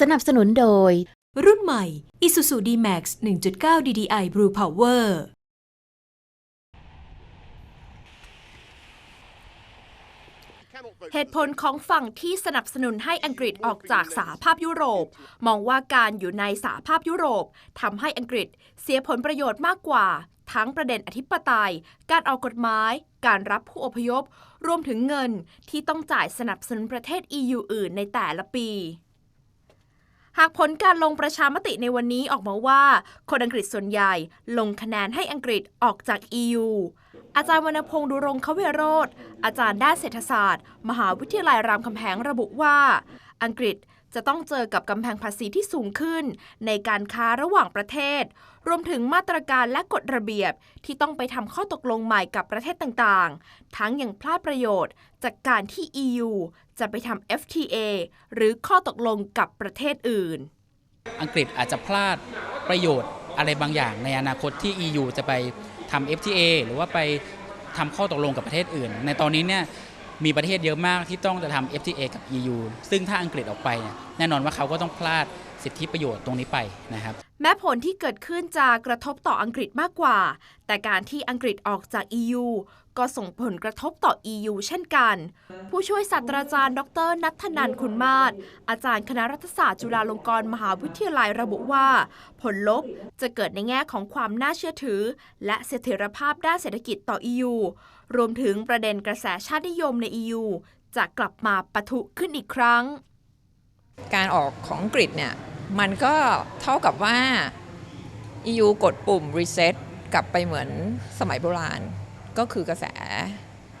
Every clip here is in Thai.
สนับสนุนโดย รุ่นใหม่ Isuzu D-Max 1.9 DDI Blue Power เหตุผลของฝั่งที่สนับสนุนให้อังกฤษออกจากสหภาพยุโรป มองว่าการอยู่ในสหภาพยุโรปทำให้อังกฤษเสียผลประโยชน์มากกว่า ทั้งประเด็นอธิปไตย การออกกฎหมาย การรับผู้อพยพ รวมถึงเงินที่ต้องจ่ายสนับสนุนประเทศ EU อื่นในแต่ละปีหากผลการลงประชามติในวันนี้ออกมาว่า คนอังกฤษส่วนใหญ่ลงคะแนนให้อังกฤษออกจาก EU อาจารย์วรรณพงษ์ดุรงคเวโรธอาจารย์ด้านเศรษฐศาสตร์ มหาวิทยาลัยรามคำแหงระบุว่า อังกฤษ จะต้องเจอกับกำแพงภาษีที่สูงขึ้น ในการค้าระหว่างประเทศ รวมถึงมาตรการและกฎระเบียบที่ต้องไปทำข้อตกลงใหม่กับประเทศต่างๆ ทั้งยังพลาดประโยชน์ จากการที่ EU จะไปทำ FTA หรือข้อตกลงกับประเทศอื่น อังกฤษอาจจะพลาดประโยชน์อะไรบางอย่างในอนาคตที่ EU จะไปทำ FTA หรือว่าไปทำข้อตกลงกับประเทศอื่น ในตอนนี้เนี่ย มีประเทศเยอะมากที่ต้องจะทำ FTA กับ EU ซึ่งถ้าอังกฤษออกไปเนี่ยแน่นอนว่าเขาก็ต้องพลาด สิทธิประโยชน์ตรงนี้ไปนะครับ แม้ผลที่เกิดขึ้นจะกระทบต่ออังกฤษมากกว่า แต่การที่อังกฤษออกจาก EU ก็ส่งผลกระทบต่อ EU เช่นกัน ผู้ช่วยศาสตราจารย์ ดร นัทนันคุณมาศอาจารย์คณะรัฐศาสตร์จุฬาลงกรณ์มหาวิทยาลัยระบุว่า ผลลบจะเกิดในแง่ของความน่าเชื่อถือ และเสถียรภาพด้านเศรษฐกิจต่อ EU รวมถึงประเด็นกระแสชาตินิยมใน EU จะกลับมาปะทุขึ้นอีกครั้ง การออกของอังกฤษเนี่ยมันก็เท่ากับว่า EU กดปุ่ม reset กลับไปเหมือนสมัยโบราณ ก็คือกระแส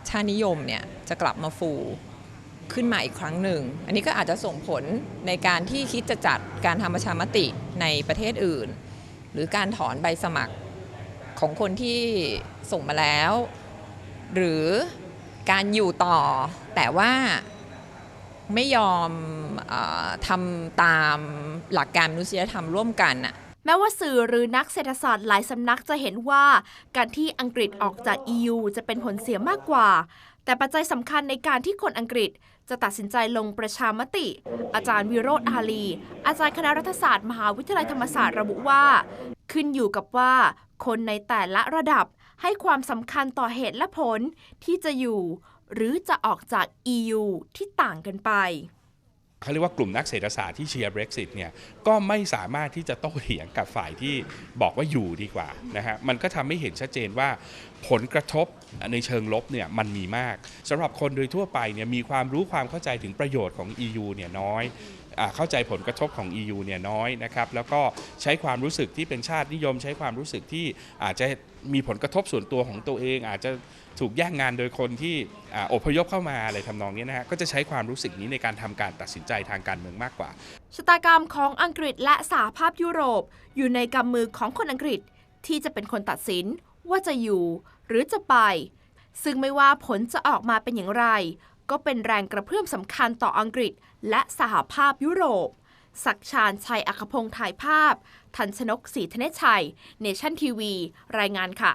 ชาตินิยมเนี่ยจะกลับมาฟูขึ้นมาอีกครั้งหนึ่ง อันนี้ก็อาจจะส่งผลในการที่คิดจะจัดการทำประชามติในประเทศอื่น หรือการถอนใบสมัครของคนที่ส่งมาแล้ว หรือการอยู่ต่อแต่ว่า ไม่ยอมออทำตามหลักการมนุษยธรรมร่วมกันน่ะแม้ว่าสื่อหรือนักเศรษฐศาสตร์หลายสำนักจะเห็นว่า การที่อังกฤษออกจาก EU จะเป็นผลเสียมากกว่า แต่ปัจจัยสำคัญในการที่คนอังกฤษจะตัดสินใจลงประชามติ อาจารย์วิโรธอาลี อาจารย์คณะรัฐศาสตร์ มหาวิทยาลัยธรรมศาสตร์ระบุว่า ขึ้นอยู่กับว่า คนในแต่ละระดับให้ความสำคัญต่อเหตุและผลที่จะอยู่ หรือจะออกจาก EU ที่ต่างกันไปเขาเรียกว่ากลุ่มนักเศรษฐศาสตร์ที่เชียร์ Brexit เนี่ยก็ไม่สามารถที่จะโต้เถียงกับฝ่ายที่บอกว่าอยู่ดีกว่านะฮะมันก็ทำให้เห็นชัดเจนว่า ผลกระทบในเชิงลบเนี่ยมันมีมากสำหรับคนโดยทั่วไปเนี่ยมีความรู้ความเข้าใจถึงประโยชน์ของ EU เนี่ยน้อยอเข้าใจผลกระทบของ EU เนี่ยน้อยนะครับแล้วก็ใช้ความรู้สึกที่เป็นชาตินิยม ใช้ความรู้สึกที่อาจจะมีผลกระทบส่วนตัวของตัวเอง อาจจะถูกแย่งงานโดยคนที่ออพยพเข้ามาอะไรทำนองนี้นะฮะก็จะใช้ความรู้สึกนี้ในการทำการตัดสินใจทางการเมืองมากกว่าชะตากรรมของอังกฤษและสหภาพยุโรป อยู่ในกำมือของคนอังกฤษที่จะเป็นคนตัดสิน ว่าจะอยู่หรือจะไป ซึ่งไม่ว่าผลจะออกมาเป็นอย่างไร ก็เป็นแรงกระเพื่อมสำคัญต่ออังกฤษ และสหภาพยุโรป ศักชาญชัยอัคพงษ์ถ่ายภาพ ทันชนกศรีธเนชัย เนชั่นทีวี รายงานค่ะ